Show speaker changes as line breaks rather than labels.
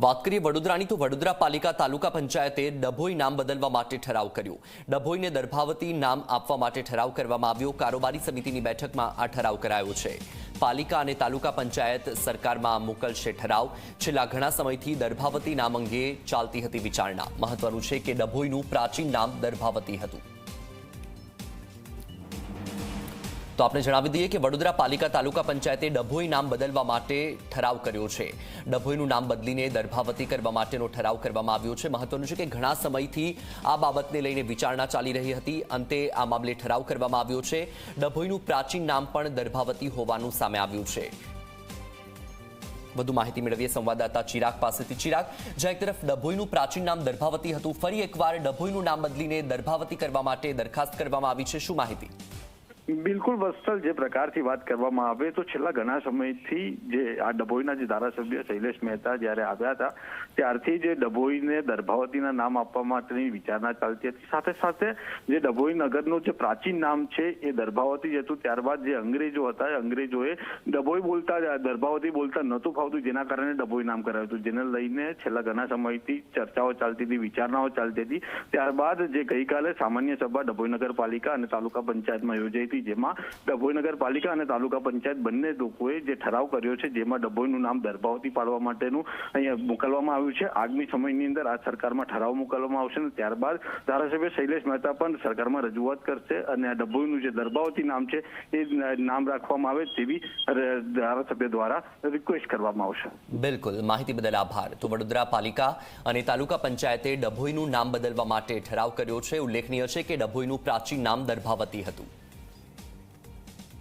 વાત કરીએ વડોદરાની, તો વડોદરા પાલિકા તાલુકા પંચાયતે ડભોઈ નામ બદલવા માટે ઠરાવ કર્યો. ડભોઈને દર્ભાવતી નામ આપવા માટે ઠરાવ કરવામાં આવ્યો. કારોબારી સમિતિની બેઠકમાં આ ઠરાવ કરાયો છે. પાલિકા અને તાલુકા પંચાયત સરકારમાં મોકલશે ઠરાવ. છેલ્લા ઘણા સમયથી દર્ભાવતી નામ અંગે ચાલતી હતી વિચારણા. મહત્વનું છે કે ડભોઈનું પ્રાચીન નામ દર્ભાવતી હતું. તો આપણે જણાવી દઈએ કે વડોદરા પાલિકા તાલુકા પંચાયતે ડભોઈ નામ બદલવા માટે ઠરાવ કર્યો છે. ડભોઈનું નામ બદલીને દર્ભાવતી કરવા માટેનો ઠરાવ કરવામાં આવ્યો છે. મહત્વનું છે કે ઘણા સમયથી આ બાબતને લઈને વિચારણા ચાલી રહી હતી. અંતે આ મામલે ઠરાવ કરવામાં આવ્યો છે. ડભોઈનું પ્રાચીન નામ પણ દર્ભાવતી હોવાનું સામે આવ્યું છે. વધુ માહિતી મેળવીએ સંવાદદાતા ચિરાગ પાસેથી. ચિરાગ, જ્યાં એક તરફ ડભોઈનું પ્રાચીન નામ દર્ભાવતી હતું, ફરી એકવાર ડભોઈનું નામ બદલીને દર્ભાવતી કરવા માટે દરખાસ્ત કરવામાં આવી છે. શું માહિતી?
બિલકુલ વત્સલ જે પ્રકારથી વાત કરવામાં આવે, તો છેલ્લા ઘણા સમયથી જે આ ડભોઈના જે ધારાસભ્ય શૈલેષ મહેતા જ્યારે આવ્યા હતા, ત્યારથી જે ડભોઈને દર્ભાવતીના નામ આપવા માટેની વિચારણા ચાલતી હતી. સાથે સાથે જે ડભોઈ નગરનું જે પ્રાચીન નામ છે, એ દર્ભાવતી જ હતું. ત્યારબાદ જે અંગ્રેજો હતા અંગ્રેજોએ ડભોઈ બોલતા દર્ભાવતી બોલતા નહોતું ફાવતું, જેના કારણે ડભોઈ નામ કરાયું હતું. જેને લઈને છેલ્લા ઘણા સમયથી ચર્ચાઓ ચાલતી હતી, વિચારણાઓ ચાલતી હતી. ત્યારબાદ જે ગઈકાલે સામાન્ય સભા ડભોઈ નગરપાલિકા અને તાલુકા પંચાયતમાં યોજાઈ હતી જેમાં ડભોઈ નગરપાલિકા અને તાલુકા પંચાયત બંને લોકોએ જે ઠરાવ કર્યો છે, જેમાં ડભોઈનું નામ દર્ભાવતી પાડવા માટેનું અહીંયા મોકલવામાં આવ્યું છે. આગામી સમયની અંદર આ સરકારમાં ઠરાવ મોકલવામાં આવશે અને ત્યારબાદ ધારાસભ્ય શૈલેષ મહેતા પણ સરકારમાં રજૂઆત કરશે અને આ ડભોઈનું જે દર્ભાવતી નામ છે, એ નામ રાખવામાં આવે તેવી ધારાસભ્ય દ્વારા રિક્વેસ્ટ કરવામાં આવશે.
બિલકુલ. માહિતી બદલ આભાર. તો વડોદરા પાલિકા અને તાલુકા પંચાયતે ડભોઈનું નામ બદલવા માટે ઠરાવ કર્યો છે. ઉલ્લેખનીય છે કે ડભોઈનું પ્રાચીન નામ દર્ભાવતી હતું.